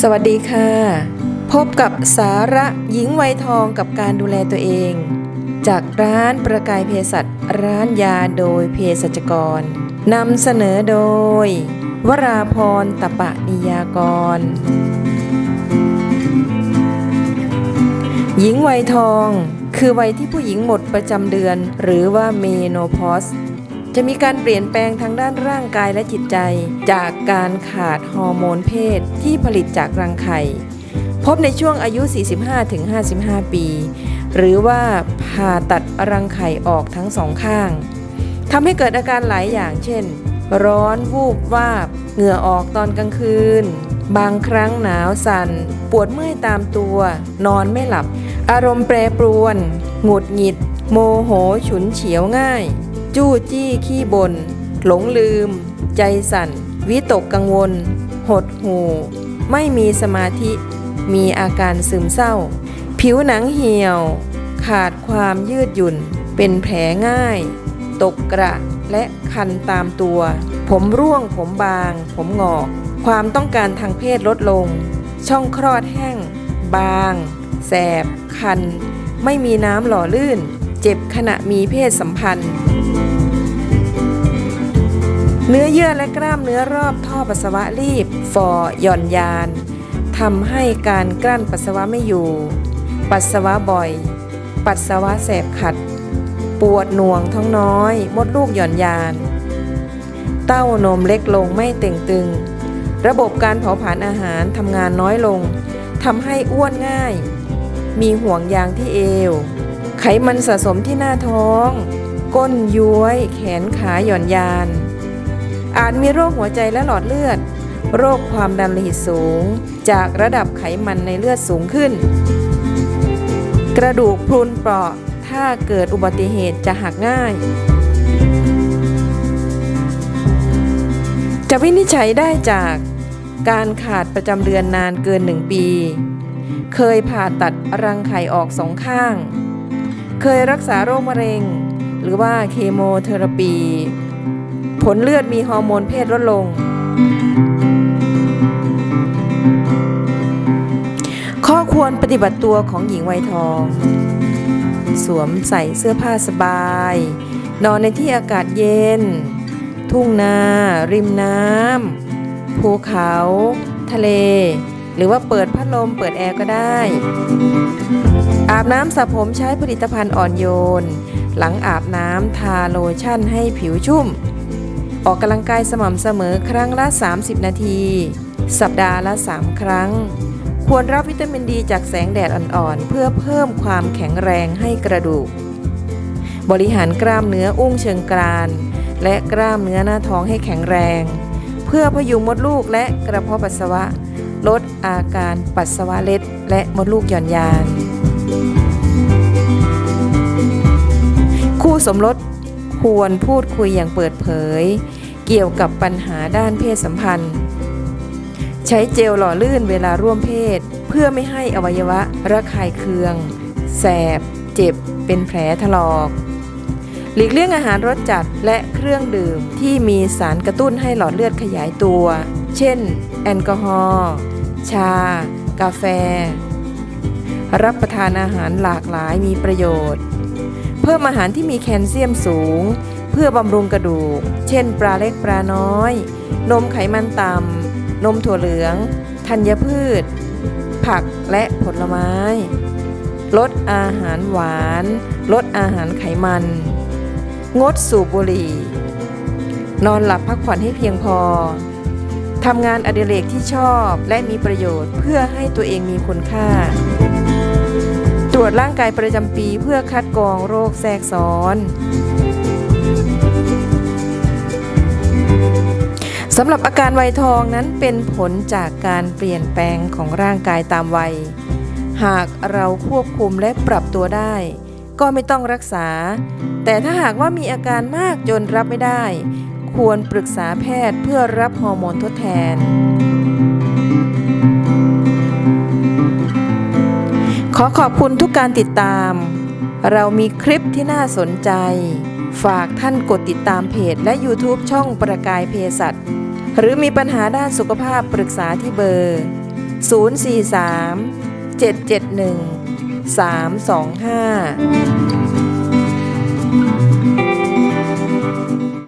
สวัสดีค่ะ พบกับสาระหญิงวัยทองกับการดูแลตัวเอง จากร้านประกายเภสัชร้านยาโดยเภสัชกรนำเสนอโดย วราพรตปะนิยากร หญิงวัยทองคือวัยที่ผู้หญิงหมดประจำเดือน หรือว่าเมโนพอส จะมีการเปลี่ยนแปลงทางด้านร่างกายและจิตใจ จากการขาดฮอร์โมนเพศที่ผลิตจากรังไข่ พบในช่วงอายุ 45-55 ปี หรือว่าผ่าตัดรังไข่ออกทั้งสองข้างทำให้เกิดอาการหลายอย่างเช่น ร้อนวูบวาบ เหงื่อออกตอนกลางคืน บางครั้งหนาวสัน่น ปวดเมื่อยตามตัว นอนไม่หลับ อารมณ์แปรปรวน หงุดหงิด โมโห ฉุนเฉียวง่าย จู้จี้ขี้บน่นหลงลืม ใจสั่น วิตกกังวล หดหู่ไม่มีสมาธิ มีอาการซึมเศร้า ผิวหนังเหี่ยว ขาดความยืดหยุ่น เป็นแผลง่าย ตกกระและคันตามตัว ผมร่วงผมบาง ผมงอก ความต้องการทางเพศลดลง ช่องคลอดแห้ง บาง แสบ คัน ไม่มีน้ำหล่อลื่น เจ็บขณะมีเพศสัมพันธ์ เนื้อเยื่อและกล้ามเนื้อรอบท่อปัสสาวะรีบฝ่อหย่อนยานทำให้การกลั้นปัสสาวะไม่อยู่ ปัสสาวะบ่อย ปัสสาวะแสบขัด ปวดหน่วงท้องน้อย มดลูกหย่อนยาน เต้านมเล็กลงไม่เต่งตึง ระบบการเผาผลาญอาหารทำงานน้อยลงทำให้อ้วนง่าย มีห่วงยางที่เอว ไขมันสะสมที่หน้าท้อง ก้นย้วย แขนขาหย่อนยาน อาจมีโรคหัวใจและหลอดเลือด โรคความดันโลหิตสูง จากระดับไขมันในเลือดสูงขึ้น กระดูกพรุนเปราะถ้าเกิดอุบัติเหตุจะหักง่าย จะวินิจฉัยได้จากการขาดประจำเดือนนานเกินหนึ่งปี เคยผ่าตัดรังไข่ออกสองข้าง เคยรักษาโรคมะเร็ง หรือว่าเคโมเทอราปี ผลเลือดมีฮอร์โมนเพศลดลง ข้อควรปฏิบัติตัวของหญิงวัยทอง สวมใส่เสื้อผ้าสบาย นอนในที่อากาศเย็น ทุ่งนา ริมน้ำภูเขา ทะเล หรือว่าเปิดพัดลมเปิดแอร์ก็ได้ อาบน้ำสระผมใช้ผลิตภัณฑ์อ่อนโยนหลังอาบน้ำทาโลชั่นให้ผิวชุ่ม ออกกำลังกายสม่ำเสมอครั้งละ 30 นาที สัปดาห์ละ 3 ครั้ง ควรรับวิตามินดีจากแสงแดดอ่อนๆ เพื่อเพิ่มความแข็งแรงให้กระดูก บริหารกล้ามเนื้ออุ้งเชิงกราน และกล้ามเนื้อหน้าท้องให้แข็งแรง เพื่อพยุงมดลูกและกระเพาะปัสสาวะ ลดอาการปัสสาวะเล็ด และมดลูกหย่อนยาน คู่สมรสควรพูดคุยอย่างเปิดเผย เกี่ยวกับปัญหาด้านเพศสัมพันธ์ ใช้เจลหล่อลื่นเวลาร่วมเพศ เพื่อไม่ให้อวัยวะระคายเคือง แสบ เจ็บ เป็นแผลถลอก หลีกเลี่ยงอาหารรสจัดและเครื่องดื่มที่มีสารกระตุ้นให้หลอดเลือดขยายตัว เช่น แอลกอฮอล์ ชา กาแฟ รับประทานอาหารหลากหลายมีประโยชน์ เพิ่มอาหารที่มีแคลเซียมสูง พื่อบำรุงกระดูก เช่น ปลาเล็กปลาน้อย นมไขมันต่ำ นมถั่วเหลือง ธัญพืช ผักและผลไม้ ลดอาหารหวาน ลดอาหารไขมัน งดสูบบุหรี่ นอนหลับพักผ่อนให้เพียงพอทำงานอดิเรกที่ชอบและมีประโยชน์เพื่อให้ตัวเองมีคุณค่า ตรวจร่างกายประจำปีเพื่อคัดกรองโรคแทรกซ้อน สำหรับอาการวัยทองนั้นเป็นผลจากการเปลี่ยนแปลงของร่างกายตามวัย หากเราควบคุมและปรับตัวได้ ก็ไม่ต้องรักษา แต่ถ้าหากว่ามีอาการมากจนรับไม่ได้ ควรปรึกษาแพทย์เพื่อรับฮอร์โมนทดแทน ขอขอบคุณทุกการติดตาม เรามีคลิปที่น่าสนใจฝากท่านกดติดตามเพจและ YouTube ช่องประกายเพสัต หรือมีปัญหาด้านสุขภาพปรึกษาที่เบอร์ 043 771 325